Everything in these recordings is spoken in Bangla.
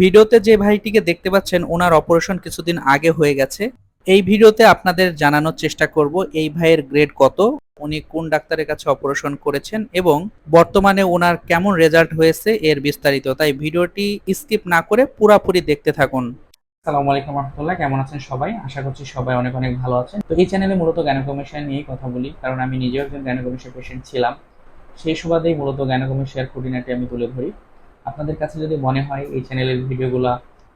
ভিডিওতে যে ভাইটিকে দেখতে পাচ্ছেন, ওনার অপারেশন কিছুদিন আগে হয়ে গেছে। এই ভিডিওতে আপনাদের জানানোর চেষ্টা করব, এই ভাইয়ের গ্রেড কত, উনি কোন ডাক্তারের কাছে অপারেশন করেছেন এবং বর্তমানে ওনার কেমন রেজাল্ট হয়েছে, এর বিস্তারিত। তাই ভিডিওটি স্কিপ না করে পুরাপুরি দেখতে থাকুন। আসসালামু আলাইকুম রহমতুল্লাহ, কেমন আছেন সবাই? আশা করছি সবাই অনেক অনেক ভালো আছেন। তো এই চ্যানেলে মূলত গ্যানোকমিশন নিয়েই কথা বলি, কারণ আমি নিজেও একজন গ্যানোকমিশন পেশেন্ট ছিলাম। সেই সুবাদেই মূলত গ্যানোকমিশনের খুঁটিনাটি আমি তুলে ধরি। আপনাদের কাছে যদি মনে হয় এই চ্যানেলের ভিডিওগুলো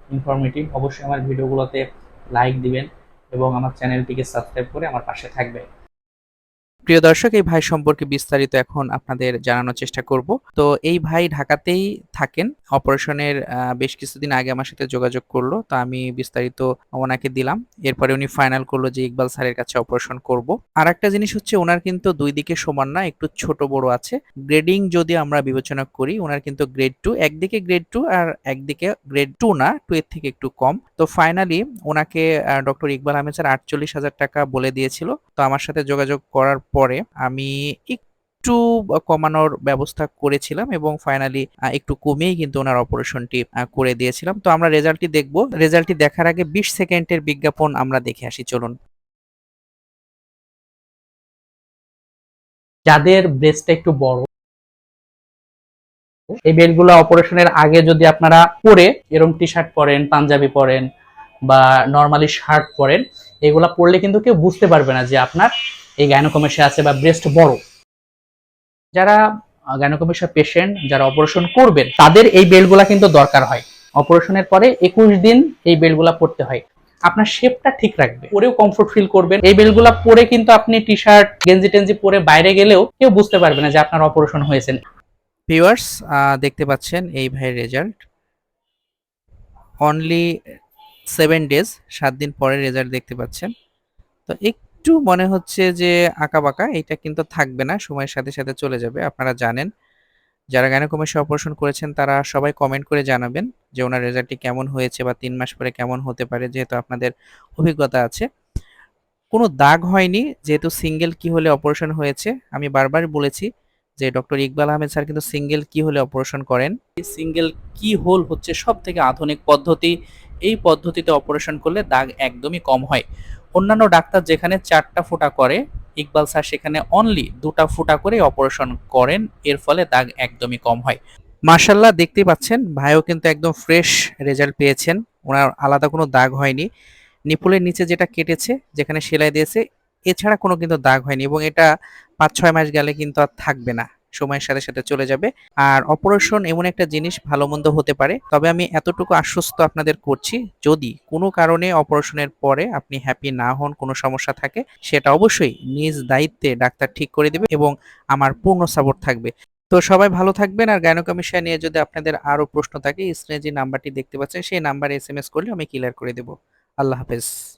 ইনফরমেটিভ অবশ্যই আমার ভিডিওগুলোতে লাইক দিবেন এবং আমার চ্যানেলটিকে সাবস্ক্রাইব করে আমার পাশে থাকবেন। প্রিয় দর্শক, এই ভাই সম্পর্কে বিস্তারিত এখন আপনাদের জানানোর চেষ্টা করব। তো এই ভাই ঢাকাতেই থাকেন। অপারেশনের বেশ কিছুদিন আগে আমার সাথে যোগাযোগ করল। তো আমি বিস্তারিত ওনাকে দিলাম। এরপরে উনি ফাইনাল করল যে ইকবাল স্যারের কাছে অপারেশন করব। আর একটা জিনিস হচ্ছে, ওনার কিন্তু দুই দিকে সমান না, একটু ছোট বড় আছে। গ্রেডিং যদি আমরা বিবেচনা করি, ওনার কিন্তু গ্রেড টু। একদিকে গ্রেড টু আর একদিকে গ্রেড টু না, টু এর থেকে একটু কম। তো ফাইনালি ওনাকে ডক্টর ইকবাল আহমেদ স্যার আটচল্লিশ হাজার টাকা বলে দিয়েছিল। তো আমার সাথে যোগাযোগ করার পরে আমি একটু কমানোর ব্যবস্থা করেছিলাম এবং ফাইনালি একটু কমিয়েই কিন্তু ওনার অপারেশনটি করে দিয়েছিলাম। তো আমরা রেজাল্টটি দেখব। রেজাল্টটি দেখার আগে বিশ সেকেন্ডের বিজ্ঞাপন আমরা দেখে আসি, চলুন। যাদের ব্রেস্টটা একটু বড়, এই বেলগুলো অপারেশনের আগে যদি আপনারা পরে এরকম টি শার্ট পরেন, পাঞ্জাবি পরেন বা নর্মালি শার্ট পরেন, এগুলা পরলে কিন্তু কেউ বুঝতে পারবে না যে আপনার এই গাইনোকমেশে আছে বা ব্রেস্ট বড়। যারা গাইনোকমেশিয়া পেশেন্ট যারা অপারেশন করবেন, তাদের এই বেল্টগুলা কিন্তু দরকার হয়। অপারেশনের পরে একুশ দিন এই বেল্টগুলা পরতে হয়। আপনার শেপটা ঠিক রাখবে। পরেও কমফোর্ট ফিল করবেন। এই বেল্টগুলা পরে কিন্তু আপনি টি শার্ট গেঞ্জি টেঞ্জি পরে বাইরে গেলেও কেউ বুঝতে পারবে না যে আপনার অপারেশন হয়েছে। ভিউয়ার্স দেখতে পাচ্ছেন এই ভাইয়ের রেজাল্ট অনলি সেভেন ডেজ সাত দিন পরে রেজাল্ট দেখতে পাচ্ছেন। তো একটু মনে হচ্ছে যে আঁকা বাঁকা এটা কিন্তু থাকবে না, সময়ের সাথে সাথে চলে যাবে, আপনারা জানেন। যারা গাইনোকমেশিয়া অপারেশন করেছেন, তারা সবাই কমেন্ট করে জানাবেন যে ওনার রেজাল্টটি কেমন হয়েছে বা তিন মাস পরে কেমন হতে পারে, যেহেতু আপনাদের অভিজ্ঞতা আছে। কোনো দাগ হয়নি, যেহেতু সিঙ্গেল কি হলে অপারেশন হয়েছে, আমি বারবার বলেছি যে ডক্টর ইকবাল আহমেদ স্যার কিন্তু সিঙ্গেল কি হলে অপারেশন করেন? সিঙ্গেল কি হোল হচ্ছে সব থেকে আধুনিক পদ্ধতি। এই পদ্ধতিতে অপারেশন করলে দাগ একদমই কম হয়। অন্যান্য ডাক্তার যেখানে চারটা ফোঁটা করে, ইকবাল স্যার সেখানে অনলি দুটা ফোঁটা করে অপারেশন করেন, এর ফলে দাগ একদমই কম হয়। মার্শাল্লাহ দেখতেই পাচ্ছেন, ভাইও কিন্তু একদম ফ্রেশ রেজাল্ট পেয়েছেন। ওনার আলাদা কোনো দাগ হয়নি। নিপুলের নিচে যেটা কেটেছে, যেখানে সেলাই দিয়েছে এছাড়া কোনো কিন্তু দাগ হয়নি এবং এটা পাঁচ ছয় মাস গেলে কিন্তু আর থাকবে না, সময়ের সাথে সাথে চলে যাবে। আর অপারেশন এমন একটা জিনিস ভালো মন্দ হতে পারে, তবে আমি এতটুকু আশ্বস্ত আপনাদের করছি, যদি কোনো কারণে অপারেশনের পরে আপনি হ্যাপি না হন, কোনো সমস্যা থাকে, সেটা অবশ্যই নিজ দায়িত্বে ডাক্তার ঠিক করে দেবে এবং আমার পূর্ণ সাপোর্ট থাকবে। তো সবাই ভালো থাকবেন আর গায়নোকমিশা নিয়ে যদি আপনাদের আরও প্রশ্ন থাকে স্ক্রিনে যে নাম্বারটি দেখতে পাচ্ছেন, সেই নাম্বারে এস এম এস করলে আমি ক্লিয়ার করে দেবো। আল্লাহ হাফেজ।